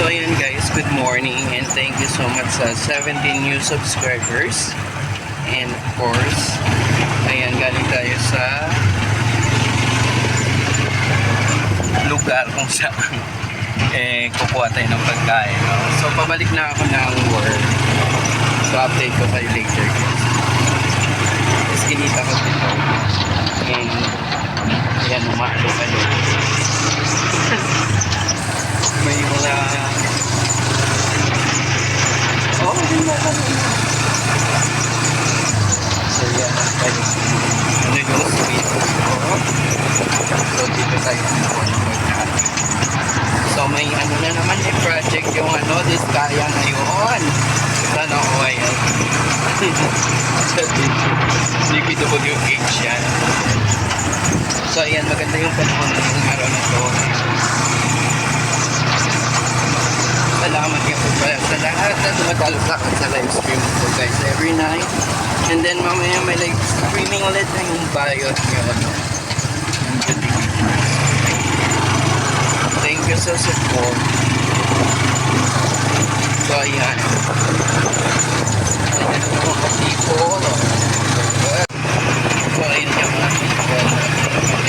So ayan guys, good morning and thank you so much sa 17 new subscribers. And of course, ayan galing tayo sa lugar kung saan eh kukuha tayo ng pagkain. So pabalik na ako ng work. So update ko kayo later guys. Tapos kinita ko dito. And ayan, umalo-alo. May mga Oh, hindi mo ako. So yan, ay, ano yung sweet ko. So dito tayo So may ano na naman eh, project yung ano, this kaya ngayon. Sana ko ayan. DPWH yan. So ayan, maganda yung panahon ng araw na to. Salamat nga po pala sa lahat na tumatalak sa live stream ko guys every night. And then mamaya may live streaming ulit na yung bayot Pilipinas. Thank you sa support. So ayan. Ayan ang mga people. So ayun yung mga people.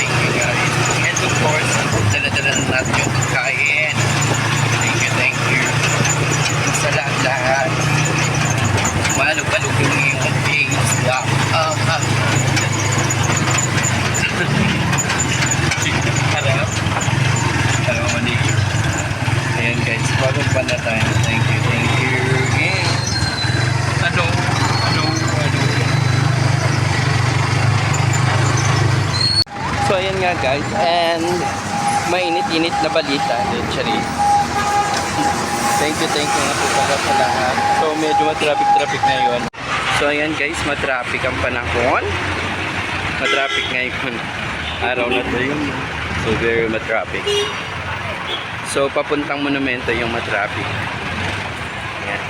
Thank you guys. And of course, dala-dala na natin yung pagkain. Thank you, thank you. Sa lahat-lahat. Malog-malog yung iyong face. Yeah. Um, um. Harap. Harap mali. Ayan guys, bagong pa tayo. Thank you, thank you. And, ano, ano, ano. So ayan nga guys, and mainit-init na balita, literally. Thank you, thank you nga po pala sa lahat. So medyo matraffic-traffic ngayon. So ayan guys, matraffic ang panahon. Matraffic ngayon. Araw na to yun. So very matraffic. So papuntang monumento yung matraffic. Ayan.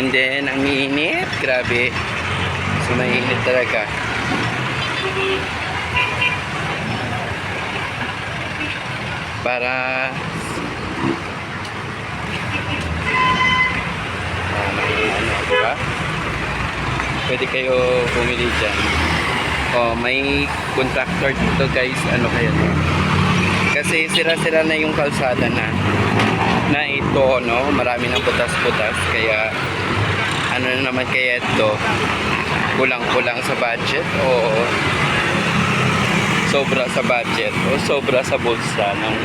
And then, ang init, grabe. So mainit talaga. Para Ah, may ano, di ba? Pwede kayo bumili dyan. Oh, may contractor dito guys, ano kaya to? Kasi sira-sira na yung kalsada na na ito, no? Marami ng butas-butas kaya ano na naman kaya ito? Kulang-kulang sa budget o sobra sa budget o sobra sa bulsa ng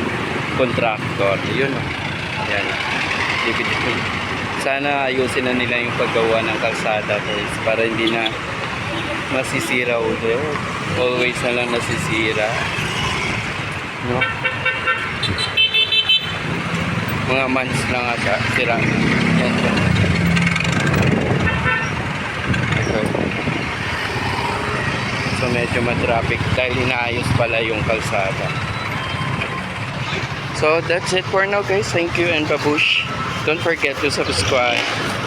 contractor. Yun, oh. Yan. Dipit-dipit sana ayusin na nila yung paggawa ng kalsada guys para hindi na masisira ulit always na lang nasisira no mga months lang ata sira. Okay. so medyo matraffic dahil inaayos pala yung kalsada so that's it for now guys. Thank you and babush. Don't forget to subscribe